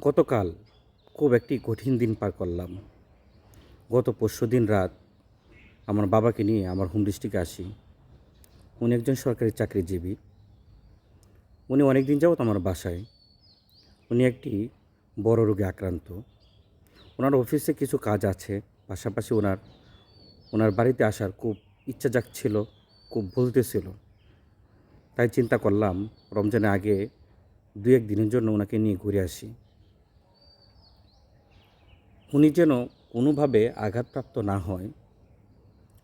গতকাল খুব একটি কঠিন দিন পার করলাম। গত পরশু দিন রাত আমার বাবাকে নিয়ে আমার হোম ডিস্ট্রিক্টে আসি। উনি একজন সরকারি চাকরিজীবী। উনি অনেক দিন যাবত আমার বাসায়। উনি একটি বড় রোগে আক্রান্ত। ওনার অফিসে কিছু কাজ আছে, পাশাপাশি ওনার ওনার বাড়িতে আসার খুব ইচ্ছা জাগছিল খুব বলতেছিল তাই চিন্তা করলাম, রমজানের আগে দু এক দিনের জন্য ওনাকে নিয়ে ঘুরে আসি। উনি যেন কোনোভাবে আঘাতপ্রাপ্ত না হয়,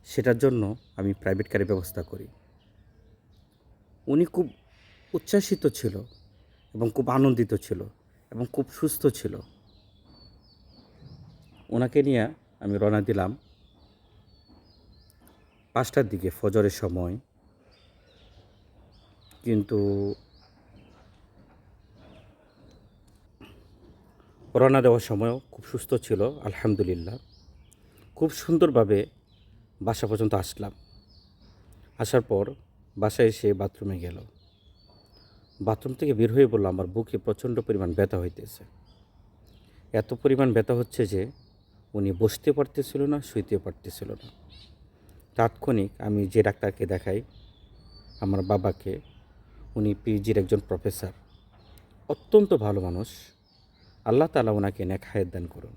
সেটার জন্য আমি প্রাইভেট কারের ব্যবস্থা করি। উনি খুব উচ্ছ্বাসিত ছিল এবং খুব আনন্দিত ছিল এবং খুব সুস্থ ছিল। ওনাকে নিয়ে আমি রওনা দিলাম পাঁচটার দিকে, ফজরের সময়। কিন্তু রওনা দেওয়ার সময়ও খুব সুস্থ ছিল, আলহামদুলিল্লাহ। খুব সুন্দরভাবে বাসা পর্যন্ত আসলাম। আসার পর বাসায় এসে বাথরুমে গেল। বাথরুম থেকে বের হয়ে বললাম, আমার বুকে প্রচণ্ড পরিমাণ ব্যথা হইতেছে। এত পরিমাণ ব্যথা হচ্ছে যে উনি বসতে পারতেছিল না, শুইতে পারতেছিল না। তাৎক্ষণিক আমি যে ডাক্তারকে দেখাই, আমার বাবাকে, উনি পিজির একজন প্রফেসর। অত্যন্ত ভালো মানুষ। আল্লাহ তালা ওনাকে নেক দান করুন।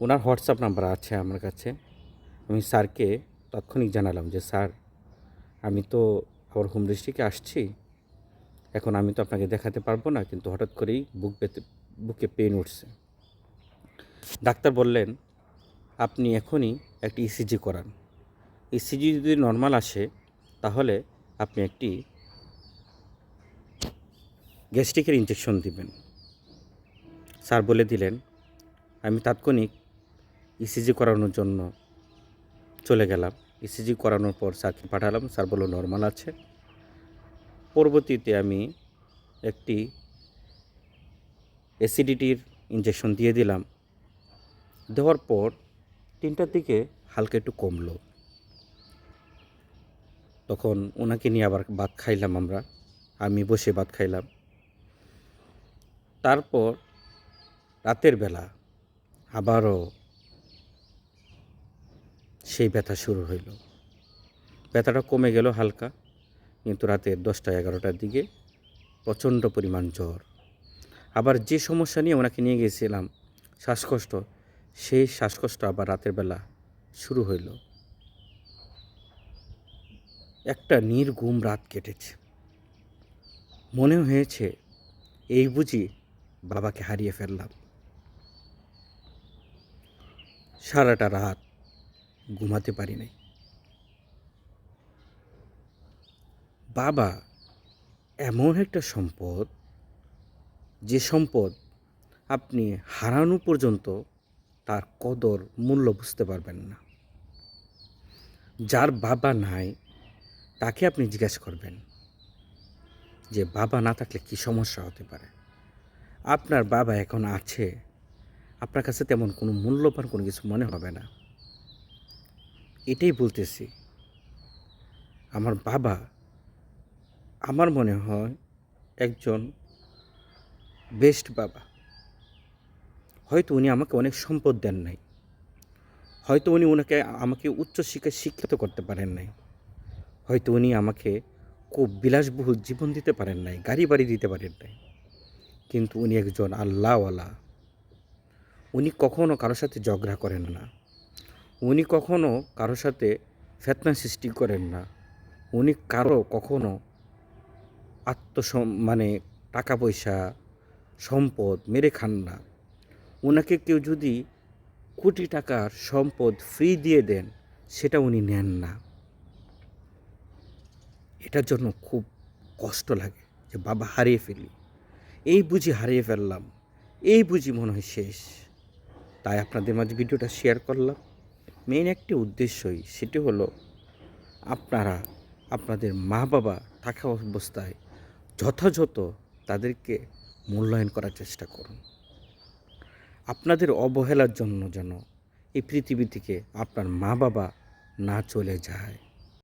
ওনার হোয়াটসঅ্যাপ নাম্বার আছে আমার কাছে। আমি স্যারকে তাৎক্ষণিক জানালাম যে, স্যার, আমি তো আমার হোম ডিস্ট্রিক্টে আসছি। এখন আমি তো আপনাকে দেখাতে পারব না, কিন্তু হঠাৎ করেই বুক পেতে, বুকে পেন উঠছে। ডাক্তার বললেন, আপনি এখনই একটি ইসিজি করান। ইসিজি যদি নর্মাল আসে, তাহলে আপনি একটি গ্যাস্ট্রিকের ইঞ্জেকশন দিবেন। স্যার বলে দিলেন, আমি তাৎক্ষণিক ইসিজি করানোর জন্য চলে গেলাম। ইসিজি করানোর পর স্যারকে পাঠালাম। স্যার বলল, নর্মাল আছে। পরবর্তীতে আমি একটি অ্যাসিডিটির ইঞ্জেকশন দিয়ে দিলাম। দেওয়ার পর তিনটার দিকে হালকা একটু কমলো। তখন ওনাকে নিয়ে আবার ভাত খাইলাম আমরা। আমি বসে ভাত খাইলাম। তারপর রাতের বেলা আবারও সেই ব্যথা শুরু হইল। ব্যথাটা কমে গেল হালকা, কিন্তু রাতে দশটা এগারোটার দিকে প্রচণ্ড পরিমাণ জ্বর। আবার যে সমস্যা নিয়ে ওনাকে নিয়ে গেছিলাম শ্বাসকষ্ট, সেই শ্বাসকষ্ট আবার রাতের বেলা শুরু হইল। একটা নির্ঘুম রাত কেটেছে। মনে হয়েছে, এই বুঝি বাবাকে হারিয়ে ফেললাম। সারাটা রাত ঘুমাতে পারি নাই। বাবা, এমন একটা সম্পদ, যে সম্পদ আপনি হারানো পর্যন্ত তার কদর, মূল্য বুঝতে পারবেন না। যার বাবা নাই, তাকে আপনি জিজ্ঞাসা করবেন যে, বাবা না থাকলে কি সমস্যা হতে পারে? আপনার বাবা এখন আছে আপনার কাছে তেমন কোনো মূল্যবান কোনো কিছু মনে হবে না। এটাই বলতেছি। আমার বাবা আমার মনে হয় একজন বেস্ট বাবা। হয়তো উনি আমাকে অনেক সম্পদ দেন নাই। হয়তো উনি ওনাকে আমাকে উচ্চশিক্ষায় শিক্ষিত করতে পারেন নাই। হয়তো উনি আমাকে খুব বিলাসবহুল জীবন দিতে পারেন নাই, গাড়ি বাড়ি দিতে পারেন নাই। কিন্তু উনি একজন আল্লাহওয়ালা। উনি কখনো কারোর সাথে ঝগড়া করেন না। উনি কখনো কারোর সাথে ফেতনা সৃষ্টি করেন না। উনি কারও কখনো আত্মসম মানে টাকা পয়সা সম্পদ মেরে খান না। ওনাকে কেউ যদি কোটি টাকার সম্পদ ফ্রি দিয়ে দেন, সেটা উনি নেন না। এটার জন্য খুব কষ্ট লাগে যে বাবা হারিয়ে ফেলি এই বুঝি হারিয়ে ফেললাম, এই বুঝি মনে হয় শেষ। তাই আপনাদের মাঝে ভিডিওটা শেয়ার করলাম। মেইন একটি উদ্দেশ্যই সেটি হলো, আপনারা, আপনাদের মা বাবা থাকা অবস্থায় যথাযথ তাদেরকে মূল্যায়ন করার চেষ্টা করুন। আপনাদের অবহেলার জন্য যেন এই পৃথিবী থেকে আপনার মা বাবা না চলে যায়।